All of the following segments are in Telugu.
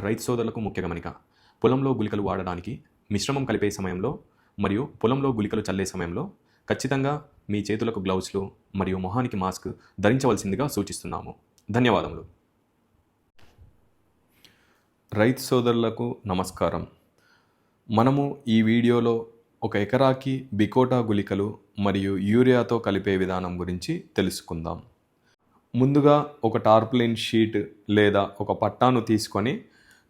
రైతు సోదరులకు ముఖ్య గమనిక. పొలంలో గుళికలు వాడడానికి మిశ్రమం కలిపే సమయంలో మరియు పొలంలో గుళికలు చల్లే సమయంలో ఖచ్చితంగా మీ చేతులకు గ్లౌస్లు మరియు మొహానికి మాస్క్ ధరించవలసిందిగా సూచిస్తున్నాము. ధన్యవాదములు. రైతు సోదరులకు నమస్కారం. మనము ఈ వీడియోలో ఒక ఎకరాకి బికోటా గుళికలు మరియు యూరియాతో కలిపే విధానం గురించి తెలుసుకుందాం. ముందుగా ఒక టార్ప్లిన్ షీట్ లేదా ఒక పట్టాను తీసుకొని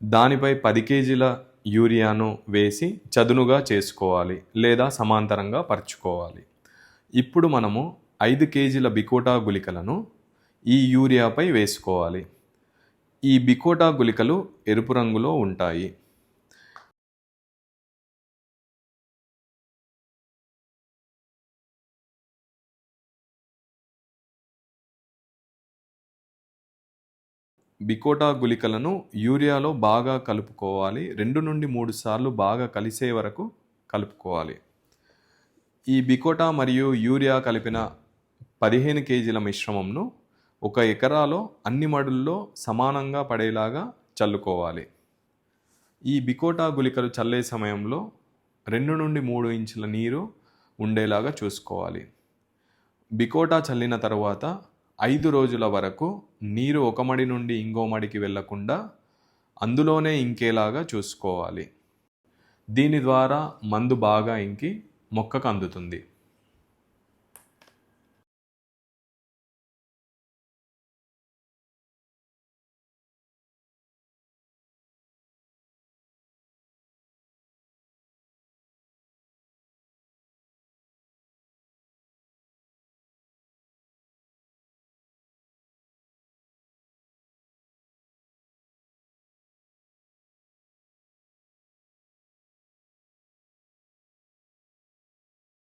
దానిపై పది కేజీల యూరియాను వేసి చదునుగా చేసుకోవాలి లేదా సమాంతరంగా పరుచుకోవాలి. ఇప్పుడు మనము ఐదు కేజీల బికోటా గుళికలను ఈ యూరియాపై వేసుకోవాలి. ఈ బికోటా గుళికలు ఎరుపు రంగులో ఉంటాయి. బికోటా గుళికలను యూరియాలో బాగా కలుపుకోవాలి. రెండు నుండి మూడు సార్లు బాగా కలిసే వరకు కలుపుకోవాలి. ఈ బికోటా మరియు యూరియా కలిపిన పదిహేను కేజీల మిశ్రమంను ఒక ఎకరాలో అన్ని మడుల్లో సమానంగా పడేలాగా చల్లుకోవాలి. ఈ బికోటా గుళికలు చల్లే సమయంలో రెండు నుండి మూడు ఇంచుల నీరు ఉండేలాగా చూసుకోవాలి. బికోటా చల్లిన తరువాత ఐదు రోజుల వరకు నీరు ఒక మడి నుండి ఇంకో మడికి వెళ్ళకుండా అందులోనే ఇంకేలాగా చూసుకోవాలి. దీని ద్వారా మందు బాగా ఇంకి మొక్కకు అందుతుంది.